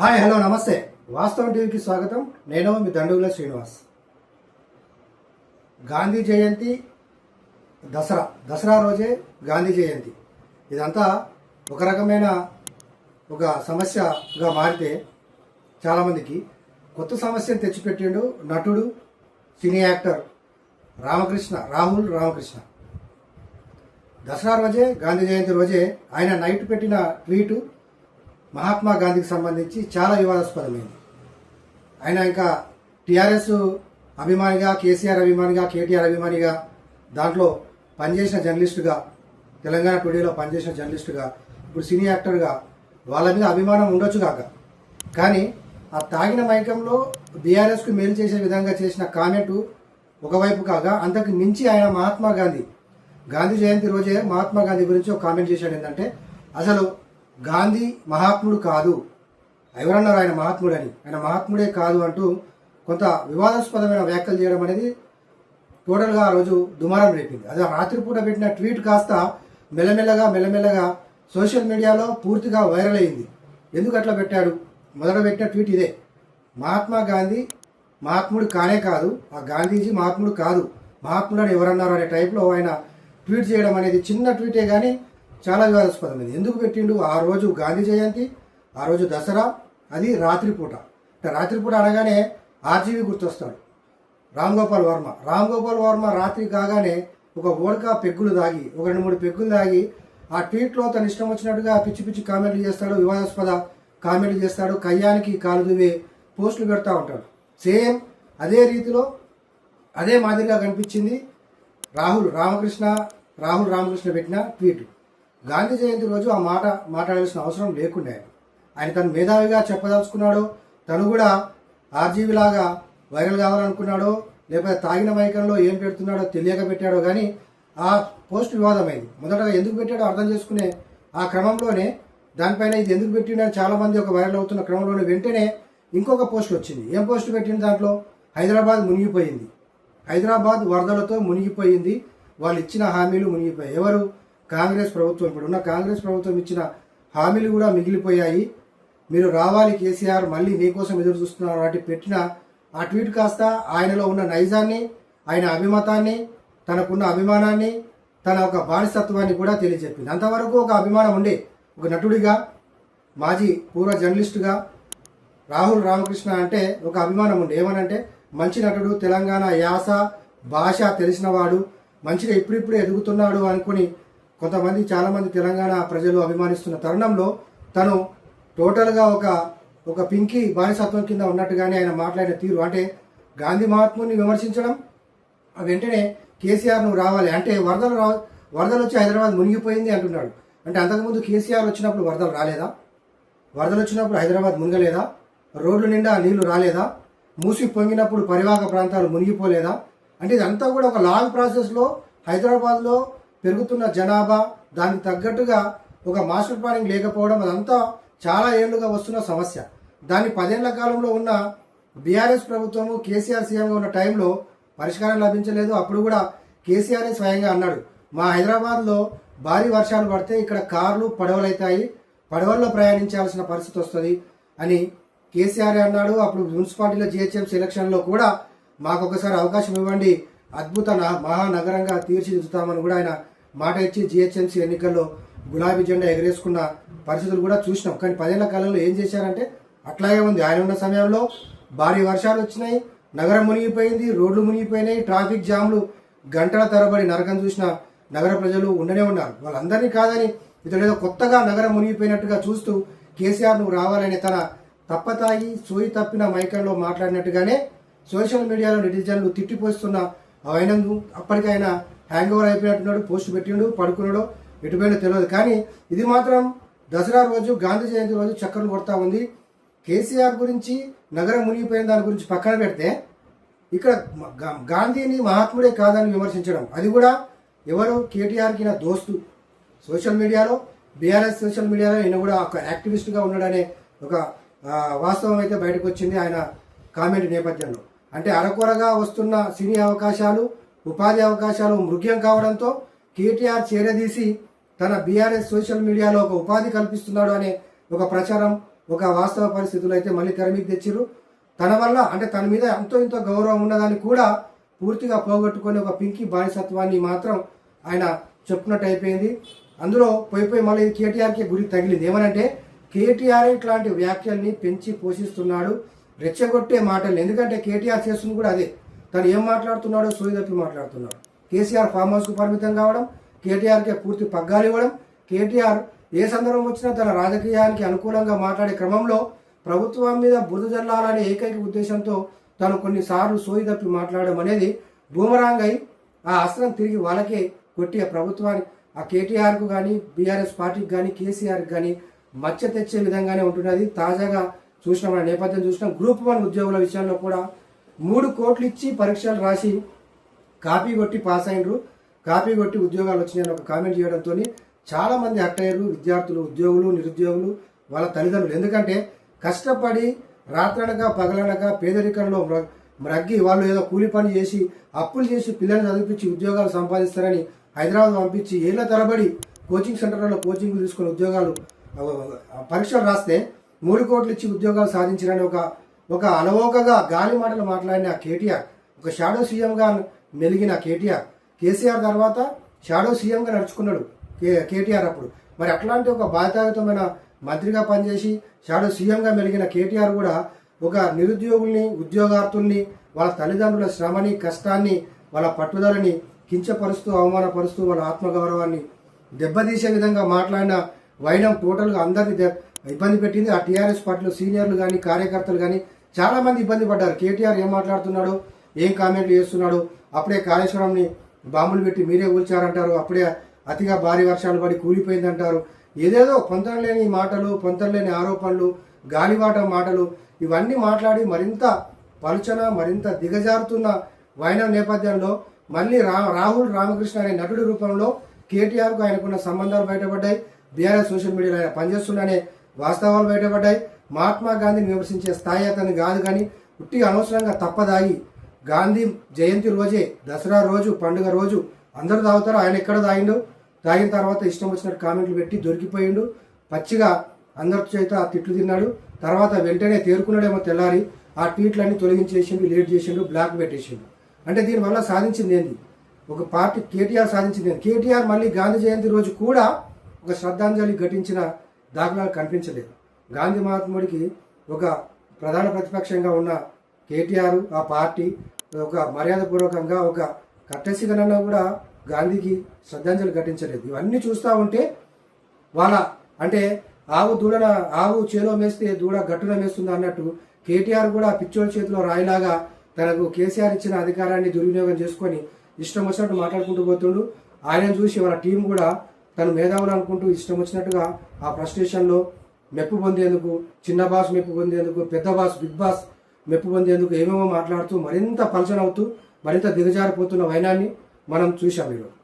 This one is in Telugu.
హాయ్ హలో నమస్తే. వాస్తవం టీవీకి స్వాగతం. నేను మీ దండుగుల శ్రీనివాస్. గాంధీ జయంతి దసరా. దసరా రోజే గాంధీ జయంతి. ఇదంతా ఒక రకమైన ఒక సమస్యగా మారితే చాలామందికి కొత్త సమస్యను తెచ్చిపెట్టిండు నటుడు సినీ యాక్టర్ రామకృష్ణ రాహుల్ రామకృష్ణ. దసరా రోజే గాంధీ జయంతి రోజే ఆయన నైట్ పెట్టిన ట్వీటు మహాత్మా గాంధీకి సంబంధించి చాలా వివాదాస్పదమైంది. ఆయన ఇంకా టీఆర్ఎస్ అభిమానిగా కేసీఆర్ అభిమానిగా కేటీఆర్ అభిమానిగా దాంట్లో పనిచేసిన జర్నలిస్టుగా తెలంగాణ టుడేలో పనిచేసిన జర్నలిస్టుగా ఇప్పుడు సినీ యాక్టర్గా వాళ్ళ మీద అభిమానం ఉండొచ్చు కాక. కానీ ఆ తాగిన మైకంలో బీఆర్ఎస్కు మేలు చేసే విధంగా చేసిన కామెంటు ఒకవైపు కాగా అంతకు మించి ఆయన మహాత్మా గాంధీ. గాంధీ జయంతి రోజే మహాత్మా గాంధీ గురించి ఒక కామెంట్ చేశాడు ఏంటంటే అసలు గాంధీ మహాత్ముడు కాదు. ఎవరన్నారు ఆయన మహాత్ముడు అని? ఆయన మహాత్ముడే కాదు అంటూ కొంత వివాదాస్పదమైన వ్యాఖ్యలు చేయడం అనేది టోటల్గా ఆ రోజు దుమారం రేపింది. అదే రాత్రిపూట పెట్టిన ట్వీట్ కాస్త మెల్లమెల్లగా మెల్లమెల్లగా సోషల్ మీడియాలో పూర్తిగా వైరల్ అయింది. ఎందుకు అట్లా పెట్టాడు? మొదట పెట్టిన ట్వీట్ ఇదే. మహాత్మా గాంధీ మహాత్ముడు కానే కాదు. ఆ గాంధీజీ మహాత్ముడు కాదు. మహాత్ముడు అని ఎవరన్నారు అనే టైప్లో ఆయన ట్వీట్ చేయడం అనేది చిన్న ట్వీటే కానీ చాలా వివాదాస్పదమైంది ఎందుకు పెట్టిండు? ఆ రోజు గాంధీ జయంతి ఆ రోజు దసరా అది రాత్రిపూట రాత్రిపూట అనగానే ఆర్జీవి గుర్తొస్తాడు. రామ్ గోపాల్ వర్మ. రామ్ గోపాల్ వర్మ రాత్రి కాగానే ఒక ఓడకా పెగ్గులు దాగి ఒక రెండు మూడు పెగ్గులు దాగి ఆ ట్వీట్లో తన ఇష్టం వచ్చినట్టుగా పిచ్చి పిచ్చి కామెంట్లు చేస్తాడు వివాదాస్పద కామెంట్లు చేస్తాడు కయ్యానికి కాలు దువ్వే పోస్టులు పెడతా ఉంటాడు. సేమ్ అదే రీతిలో అదే మాదిరిగా కనిపించింది రాహుల్ రామకృష్ణ రాహుల్ రామకృష్ణ పెట్టిన ట్వీట్. గాంధీ జయంతి రోజు ఆ మాట మాట్లాడాల్సిన అవసరం లేకుండా. ఆయన తను మేధావిగా చెప్పదలుచుకున్నాడో తను కూడా ఆర్జీవి లాగా వైరల్ కావాలనుకున్నాడో లేకపోతే తాగిన మైకంలో ఏం పెడుతున్నాడో తెలియక పెట్టాడో కానీ ఆ పోస్ట్ వివాదమైంది. మొదటగా ఎందుకు పెట్టాడో అర్థం చేసుకునే ఆ క్రమంలోనే దానిపైన ఇది ఎందుకు పెట్టిండని చాలామంది ఒక వైరల్ అవుతున్న క్రమంలోనే వెంటనే ఇంకొక పోస్ట్ వచ్చింది. ఏం పోస్ట్ పెట్టింది దాంట్లో? హైదరాబాద్ మునిగిపోయింది. హైదరాబాద్ వరదలతో మునిగిపోయింది. వాళ్ళు ఇచ్చిన హామీలు మునిగిపోయాయి. ఎవరు? కాంగ్రెస్ ప్రభుత్వం ఇప్పుడు ఉన్న కాంగ్రెస్ ప్రభుత్వం ఇచ్చిన హామీలు కూడా మిగిలిపోయాయి. మీరు రావాలి కేసీఆర్ మళ్ళీ మీకోసం ఎదురు చూస్తున్నారు అంటే పెట్టిన ఆ ట్వీట్ కాస్త ఆయనలో ఉన్న నైజాన్ని ఆయన అభిమతాన్ని తనకున్న అభిమానాన్ని తన ఒక బానిసత్వాన్ని కూడా తెలియజెప్పింది. అంతవరకు ఒక అభిమానం ఉండే ఒక నటుడిగా మాజీ పూర్వ జర్నలిస్టుగా రాహుల్ రామకృష్ణ అంటే ఒక అభిమానం ఉండే. ఏమనంటే మంచి నటుడు తెలంగాణ యాస భాష తెలిసినవాడు మంచిగా ఇప్పుడిప్పుడే ఎదుగుతున్నాడు అనుకుని కొంతమంది చాలామంది తెలంగాణ ప్రజలు అభిమానిస్తున్న తరుణంలో తను టోటల్గా ఒక ఒక పింకీ బానిసత్వం కింద ఉన్నట్టుగానే ఆయన మాట్లాడిన తీరు. అంటే గాంధీ మహాత్ముని విమర్శించడం వెంటనే కేసీఆర్ నువ్వు రావాలి. అంటే వరదలు రా వరదలు వచ్చి హైదరాబాద్ మునిగిపోయింది అంటున్నాడు. అంటే అంతకుముందు కేసీఆర్ వచ్చినప్పుడు వరదలు రాలేదా? వరదలు వచ్చినప్పుడు హైదరాబాద్ మునగలేదా? రోడ్లు నిండా నీళ్ళు రాలేదా? మూసి పొంగినప్పుడు పరివాహక ప్రాంతాలు మునిగిపోలేదా? అంటే ఇదంతా కూడా ఒక లాంగ్ ప్రాసెస్లో హైదరాబాద్లో పెరుగుతున్న జనాభా దానికి తగ్గట్టుగా ఒక మాస్టర్ ప్లానింగ్ లేకపోవడం అదంతా చాలా ఏళ్ళుగా వస్తున్న సమస్య. దాని పదేళ్ళ కాలంలో ఉన్న బీఆర్ఎస్ ప్రభుత్వము కేసీఆర్ సీఎంగా ఉన్న టైంలో పరిష్కారం లభించలేదు. అప్పుడు కూడా కేసీఆర్ స్వయంగా అన్నాడు. మా హైదరాబాద్లో భారీ వర్షాలు పడితే ఇక్కడ కార్లు పడవలైతాయి. పడవల్లో ప్రయాణించాల్సిన పరిస్థితి వస్తుంది అని కేసీఆర్ అన్నాడు. అప్పుడు మున్సిపాలిటీలో జిహెచ్ఎంసీ ఎలక్షన్లో కూడా మాకు ఒకసారి అవకాశం ఇవ్వండి. అద్భుత మహానగరంగా తీర్చిదిద్దుతామని కూడా ఆయన మాట ఇచ్చి జిహెచ్ఎంసీ ఎన్నికల్లో గులాబీ జెండా ఎగరేసుకున్న పరిస్థితులు కూడా చూసినాం. కానీ పదేళ్ళ కాలంలో ఏం చేశారంటే అట్లాగే ఉంది. ఆయన ఉన్న సమయంలో భారీ వర్షాలు వచ్చినాయి నగరం మునిగిపోయింది రోడ్లు మునిగిపోయినాయి ట్రాఫిక్ జామ్లు గంటల తరబడి నరకం చూసిన నగర ప్రజలు ఉండనే ఉన్నారు. వాళ్ళందరినీ కాదని ఇతడు కొత్తగా నగరం మునిగిపోయినట్టుగా చూస్తూ కేసీఆర్ నువ్వు రావాలని తన తప్పతాగి సోయి తప్పిన మైకంలో మాట్లాడినట్టుగానే సోషల్ మీడియాలో నెటిజన్లు తిట్టిపోస్తున్న ఆయన అప్పటికైనా హ్యాంగ్ ఓవర్ అయిపోయినట్టున్నాడు పోస్ట్ పెట్టిండు పడుకున్నాడు ఎటుపోయినా తెలియదు. కానీ ఇది మాత్రం దసరా రోజు గాంధీ జయంతి రోజు చక్కర్లు కొడతా ఉంది. కేసీఆర్ గురించి నగరం మునిగిపోయిన దాని గురించి పక్కన పెడితే ఇక్కడ గాంధీని మహాత్ముడే కాదని విమర్శించడం. అది కూడా ఎవరు? కేటీఆర్కి నా దోస్తు. సోషల్ మీడియాలో బీఆర్ఎస్ సోషల్ మీడియాలో ఈయన కూడా ఒక యాక్టివిస్ట్గా ఉన్నాడనే ఒక వాస్తవం అయితే బయటకు వచ్చింది ఆయన కామెంట్ నేపథ్యంలో. అంటే అరకొరగా వస్తున్న సినీ అవకాశాలు ఉపాధి అవకాశాలు మృగ్యం కావడంతో కేటీఆర్ చేరదీసి తన బీఆర్ఎస్ సోషల్ మీడియాలో ఒక ఉపాధి కల్పిస్తున్నాడు అనే ఒక ప్రచారం ఒక వాస్తవ పరిస్థితులు అయితే మళ్ళీ తెర మీకు తెచ్చిర్రు. తన వల్ల అంటే తన మీద ఎంతో ఎంతో గౌరవం ఉన్నదాన్ని కూడా పూర్తిగా పోగొట్టుకునే ఒక పింకి బానిసత్వాన్ని మాత్రం ఆయన చెప్పినట్టు అయిపోయింది. అందులో పోయి పోయి మళ్ళీ కేటీఆర్కి గురి తగిలింది. ఏమనంటే కేటీఆర్ ఇట్లాంటి వ్యాఖ్యల్ని పెంచి పోషిస్తున్నాడు. రెచ్చగొట్టే మాటలు. ఎందుకంటే కేటీఆర్ చేస్తుంది కూడా అదే. తను ఏం మాట్లాడుతున్నాడో సోయిదప్పి మాట్లాడుతున్నాడు? కేసీఆర్ ఫామ్ హౌస్కు పరిమితం కావడం కేటీఆర్కే పూర్తి పగ్గాలు ఇవ్వడం కేటీఆర్ ఏ సందర్భం వచ్చినా తన రాజకీయానికి అనుకూలంగా మాట్లాడే క్రమంలో ప్రభుత్వం మీద బురద జల్లాలనే ఏకైక ఉద్దేశంతో తను కొన్నిసార్లు సోయి తప్పి మాట్లాడడం అనేది బూమరాంగ్ అయి ఆ అస్త్రం తిరిగి వాళ్ళకే కొట్టి ఆ ప్రభుత్వానికి ఆ కేటీఆర్కు కానీ బీఆర్ఎస్ పార్టీకి కానీ కేసీఆర్కి కానీ మచ్చ తెచ్చే విధంగానే ఉంటున్నది. తాజాగా చూసిన మన నేపథ్యం చూసినాం. గ్రూప్ వన్ ఉద్యోగుల విషయంలో కూడా మూడు కోట్లు ఇచ్చి పరీక్షలు రాసి కాపీ కొట్టి పాస్ అయినరు. కాపీ కొట్టి ఉద్యోగాలు వచ్చినాయని ఒక కామెంట్ చేయడంతో చాలా మంది అట్టయ్యలు విద్యార్థులు ఉద్యోగులు నిరుద్యోగులు వాళ్ళ తల్లిదండ్రులు. ఎందుకంటే కష్టపడి రాత్రనగా పగలనగా పేదరికంలో మ్రగ్గి వాళ్ళు ఏదో కూలి పని చేసి అప్పులు చేసి పిల్లల్ని చదివించి ఉద్యోగాలు సంపాదిస్తారని హైదరాబాద్ పంపించి ఏళ్ళ తరబడి కోచింగ్ సెంటర్లలో కోచింగ్ తీసుకుని ఉద్యోగాలు పరీక్షలు రాస్తే మూడు కోట్లు ఇచ్చి ఉద్యోగాలు సాధించారని ఒక ఒక అలవోకగా గాలి మాటలు మాట్లాడిన కేటీఆర్ ఒక షాడో సీఎంగా మెలిగిన కేటీఆర్. కేసీఆర్ తర్వాత షాడో సీఎంగా నడుచుకున్నాడు కే కేటీఆర్ అప్పుడు. మరి అట్లాంటి ఒక బాధ్యతాయుతమైన మంత్రిగా పనిచేసి షాడో సీఎంగా మెలిగిన కేటీఆర్ కూడా ఒక నిరుద్యోగుల్ని ఉద్యోగార్థుల్ని వాళ్ళ తల్లిదండ్రుల శ్రమని కష్టాన్ని వాళ్ళ పట్టుదలని కించపరుస్తూ అవమానపరుస్తూ వాళ్ళ ఆత్మగౌరవాన్ని దెబ్బతీసే విధంగా మాట్లాడిన వైనం టోటల్గా అందరినీ ఇబ్బంది పెట్టింది. ఆ టీఆర్ఎస్ పార్టీలో సీనియర్లు కానీ కార్యకర్తలు కానీ చాలా మంది ఇబ్బంది పడ్డారు. కేటీఆర్ ఏం మాట్లాడుతున్నాడు? ఏం కామెంట్లు చేస్తున్నాడు? అప్పుడే కాళేశ్వరంని బాంబులు పెట్టి మీరే కూల్చారంటారు. అప్పుడే అతిగా భారీ వర్షాలు పడి కూలిపోయిందంటారు. ఏదేదో పొంతం లేని మాటలు పొంతం లేని ఆరోపణలు గాలివాట మాటలు ఇవన్నీ మాట్లాడి మరింత పలుచన మరింత దిగజారుతున్న వైనం నేపథ్యంలో మళ్ళీ రా రాహుల్ రామకృష్ణ అనే నటుడి రూపంలో కేటీఆర్కు ఆయనకున్న సంబంధాలు బయటపడ్డాయి. బీఆర్ఎస్ సోషల్ మీడియాలో ఆయన పనిచేస్తున్నానే వాస్తవాలు బయటపడ్డాయి. మహాత్మా గాంధీని విమర్శించే స్థాయి అతను కాదు కానీ ఉట్టి అనవసరంగా తప్పదాగి గాంధీ జయంతి రోజే దసరా రోజు పండుగ రోజు అందరూ తాగుతారు. ఆయన ఎక్కడ తాగిండు? తాగిన తర్వాత ఇష్టం వచ్చినట్టు కామెంట్లు పెట్టి దొరికిపోయిండు. పచ్చిగా అందరి చేత తిట్లు తిన్నాడు. తర్వాత వెంటనే తేరుకున్నాడేమో తెల్లారి ఆ ట్వీట్లన్నీ తొలగించేసిండు లేట్ చేసిండు బ్లాక్ పెట్టేసిండు. అంటే దీనివల్ల సాధించింది ఏంది? ఒక పార్టీ కేటీఆర్ సాధించింది ఏంది? కేటీఆర్ మళ్ళీ గాంధీ జయంతి రోజు కూడా ఒక శ్రద్ధాంజలి ఘటించిన దాఖలాలు కనిపించలేదు. గాంధీ మహాత్ముడికి ఒక ప్రధాన ప్రతిపక్షంగా ఉన్న కేటీఆర్ ఆ పార్టీ ఒక మర్యాదపూర్వకంగా ఒక కట్టసిగనన్నా కూడా గాంధీకి శ్రద్ధాంజలి ఘటించలేదు. ఇవన్నీ చూస్తూ ఉంటే వాళ్ళ అంటే ఆవు దూడన ఆవు చేలో మేస్తే దూడ గట్టున మేస్తుంది అన్నట్టు కేటీఆర్ కూడా పిచ్చోడి చేతిలో రాయిలాగా తనకు కేసీఆర్ ఇచ్చిన అధికారాన్ని దుర్వినియోగం చేసుకొని ఇష్టం వచ్చినట్టు మాట్లాడుకుంటూ పోతుండు. ఆయన చూసి వాళ్ళ టీం కూడా తను మేధావులు అనుకుంటూ ఇష్టం వచ్చినట్టుగా ఆ ఫ్రస్ట్రేషన్లో మెప్పు పొందేందుకు చిన్న బాస్ మెప్పు పొందేందుకు పెద్ద బాస్ బిగ్ బాస్ మెప్పు పొందేందుకు ఏమేమో మాట్లాడుతూ మరింత పలచనవుతూ మరింత దిగజారిపోతున్న వైనాన్ని మనం చూసాం ఈరోజు.